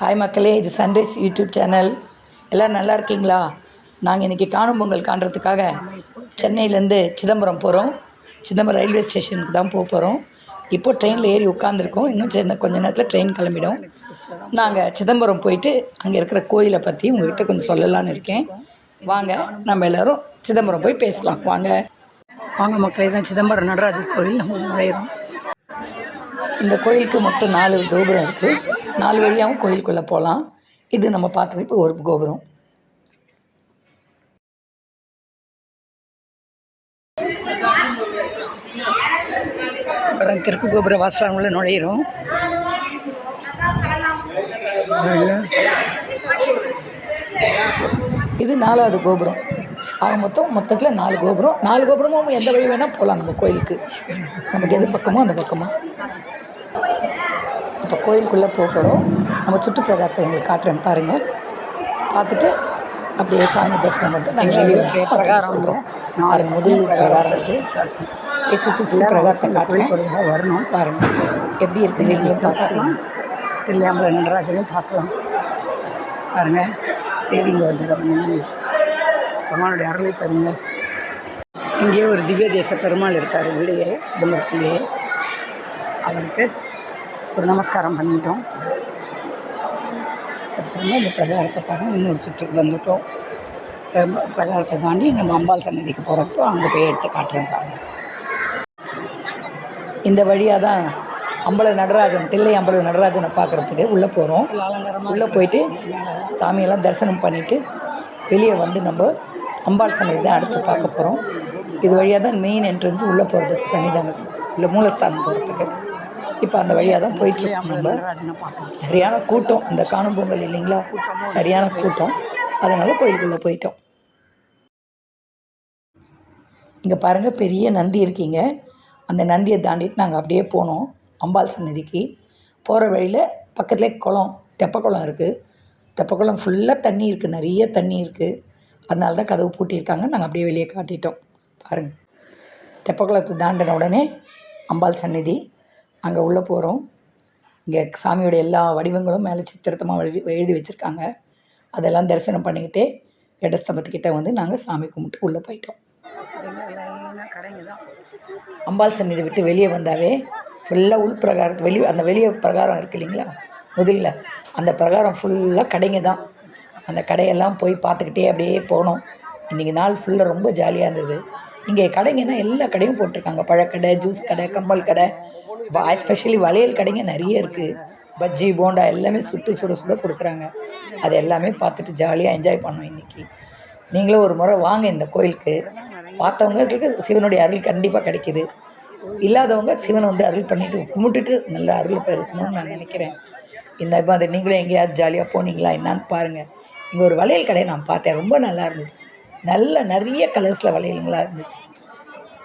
Hi மக்களே இது sunrise YouTube channel எல்லோரும் நல்லா இருக்கீங்களா? நாங்கள் இன்றைக்கி காணும் பொங்கல் காண்றதுக்காக சென்னையிலேருந்து சிதம்பரம் போகிறோம் சிதம்பரம் ரயில்வே ஸ்டேஷனுக்கு தான் போக போகிறோம் இப்போ ட்ரெயினில் ஏறி உட்காந்துருக்கோம் இன்னும் சின்ன கொஞ்ச நேரத்தில் ட்ரெயின் கிளம்பிடும். நாங்கள் சிதம்பரம் போயிட்டு அங்கே இருக்கிற கோயிலை பற்றி உங்கள்கிட்ட கொஞ்சம் சொல்லலான்னு இருக்கேன். வாங்க நம்ம எல்லோரும் சிதம்பரம் போய் பேசலாம். வாங்க. வாங்க மக்களே தான் சிதம்பரம் நடராஜர் கோயில். நம்ம நுழையிறோம் இந்த கோயிலுக்கு மொத்தம் நாலு கோபுரம் இருக்குது நாலு வழியாகவும் கோயிலுக்குள்ளே போகலாம் இது நம்ம பார்த்தது இப்போ ஒரு கோபுரம். அப்புறம் தெற்கு கோபுர வாசலாங்குள்ள நுழையிறோம். இது நாலாவது கோபுரம். ஆக மொத்தம் மொத்தத்தில் நாலு கோபுரம். நாலு கோபுரமும் எந்த வழி வேணால் போகலாம் நம்ம கோயிலுக்கு. நமக்கு எது பக்கமோ அந்த பக்கமாக இப்போ கோயிலுக்குள்ளே போக போகிறோம். நம்ம சுற்றுப்பிரகாரத்தை உங்களுக்கு காட்டுறேன் பாருங்கள் பார்த்துட்டு அப்படியே சாமி தரிசனம் பண்ணிட்டு நாங்கள் பிரகாரம் நாலு முதல் பிரகாரம் வச்சு சுற்றி பிரகாரத்தை காட்டுறேன். வரணும் பாருங்கள் எப்படி இருக்குது நீங்களும் பார்க்கலாம். தில்லையாம்பல நடராஜனையும் பார்க்கலாம். பாருங்கள் சேவிங்க வந்து பெருமானுடைய அருளை பாருங்கள் இங்கேயே ஒரு திவ்ய தேச பெருமாள் இருக்கார். உள்ளேயே சிதம்பரத்திலேயே. அவருக்கு ஒரு நமஸ்காரம் பண்ணிட்டோம். திரும்ப இந்த பிரகாரத்தை பாருங்கள் இன்னொரு சுற்றுக்கு வந்துட்டோம் பிரகாரத்தை தாண்டி நம்ம அம்பாள் சன்னதிக்கு போகிறப்போ அங்கே போய் எடுத்து காட்டுறேன் பாருங்கள் இந்த வழியாக தான் அம்பல நடராஜன் தில்லை அம்பல நடராஜனை பார்க்குறதுக்கு உள்ளே போகிறோம் உள்ளே போயிட்டு சாமியெல்லாம் தரிசனம் பண்ணிவிட்டு வெளியே வந்து நம்ம அம்பாள் சன்னதி தான் அடுத்து பார்க்க போகிறோம் இது வழியாக தான் மெயின் என்ட்ரன்ஸ் உள்ளே போகிறதுக்கு சன்னிதானத்துக்கு இல்லை மூலஸ்தானம் போகிறதுக்கு இப்போ அந்த வழியாக தான் போயிட்டு நம்ம. சரியான கூட்டம். இந்த காணும் பொங்கல் இல்லைங்களா சரியான கூட்டம். அதனால் கோயிலுக்குள்ளே போயிட்டோம். இங்கே பாருங்கள் பெரிய நந்தி இருக்கீங்க. அந்த நந்தியை தாண்டிட்டு நாங்கள் அப்படியே போனோம் அம்பாள் சன்னதிக்கு போகிற வழியில் பக்கத்துலேயே குளம் தெப்பக்குளம் இருக்குது தெப்பக்குளம் ஃபுல்லாக தண்ணி இருக்குது நிறைய தண்ணி இருக்குது அதனால தான் கதவு பூட்டியிருக்காங்க. நாங்கள் அப்படியே வெளியே காட்டிட்டோம். பாருங்கள் தெப்பக்குளத்தை தாண்டின உடனே அம்பாள் சந்நிதி அங்கே உள்ளே போகிறோம் இங்கே சாமியோடைய எல்லா வடிவங்களும் மேலே சித்திரத்தமாக எழுதி எழுதி வச்சுருக்காங்க. அதெல்லாம் தரிசனம் பண்ணிக்கிட்டே இடஸ்தம்பத்துக்கிட்ட வந்து நாங்கள் சாமி கும்பிட்டு உள்ளே போயிட்டோம். அம்பாள் சந்நிதி விட்டு வெளியே வந்தாவே ஃபுல்லாக உள் பிரகாரத்து வெளியே அந்த வெளியே பிரகாரம் இருக்கு இல்லைங்களா? முதல்ல அந்த பிரகாரம் ஃபுல்லாக கடைங்க தான். அந்த கடையெல்லாம் போய் பார்த்துக்கிட்டே அப்படியே போனோம். இன்றைக்கி நாள் ஃபுல்லாக ரொம்ப ஜாலியாக இருந்தது. இங்கே கடைங்கன்னா எல்லா கடையும் போட்டிருக்காங்க. பழக்கடை ஜூஸ் கடை கம்பல் கடை எஸ்பெஷலி வளையல் கடைங்க நிறைய இருக்குது பஜ்ஜி போண்டா எல்லாமே சுட்டு சுட சுட கொடுக்குறாங்க. அது எல்லாமே பார்த்துட்டு ஜாலியாக என்ஜாய் பண்ணோம் இன்றைக்கி நீங்களும் ஒரு முறை வாங்க இந்த கோயிலுக்கு. பார்த்தவங்களுக்கு சிவனுடைய அருள் கண்டிப்பாக கிடைக்கிது. இல்லாதவங்க சிவனை வந்து அருள் பண்ணிட்டு கும்பிட்டுட்டு நல்ல அருள் பெருக்கணும்னு நான் நினைக்கிறேன். இந்த மாதிரி நீங்களும் எங்கேயாவது ஜாலியாக போனீங்களா? என்னான்னு பாருங்கள் இங்கே ஒரு வளையல் கடையை நான் பார்த்தேன். ரொம்ப நல்லா இருந்தது. நல்ல நிறைய கலர்ஸில் வளையலுங்களாக இருந்துச்சு.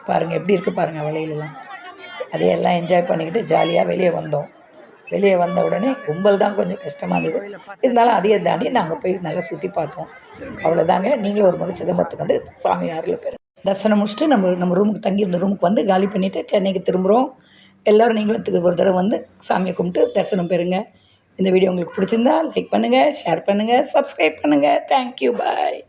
பாருங்கள் எப்படி இருக்குது பாருங்கள் வளையலெல்லாம். அதையெல்லாம் என்ஜாய் பண்ணிக்கிட்டு ஜாலியாக வெளியே வந்தோம். வெளியே வந்த உடனே கும்பல் தான் கொஞ்சம் கஷ்டமாக இருந்தது. இருந்தாலும் அதையும் தாண்டி நாங்கள் போய் நல்லா சுற்றி பார்த்தோம். அவ்வளோதாங்க நீங்களும் ஒரு முறை சிதம்பரத்துக்கு வந்து சாமி அருள் பெறும் தரிசனம் முடிச்சுட்டு நம்ம நம்ம ரூமுக்கு தங்கியிருந்த ரூமுக்கு வந்து காலி பண்ணிவிட்டு சென்னைக்கு திரும்புகிறோம் எல்லோரும் நீங்களும் ஒரு தடவை வந்து சாமியை கும்பிட்டு தரிசனம் பெறுங்க. இந்த வீடியோ உங்களுக்கு பிடிச்சிருந்தா லைக் பண்ணுங்கள் ஷேர் பண்ணுங்கள் சப்ஸ்கிரைப் பண்ணுங்கள் தேங்க்யூ பாய்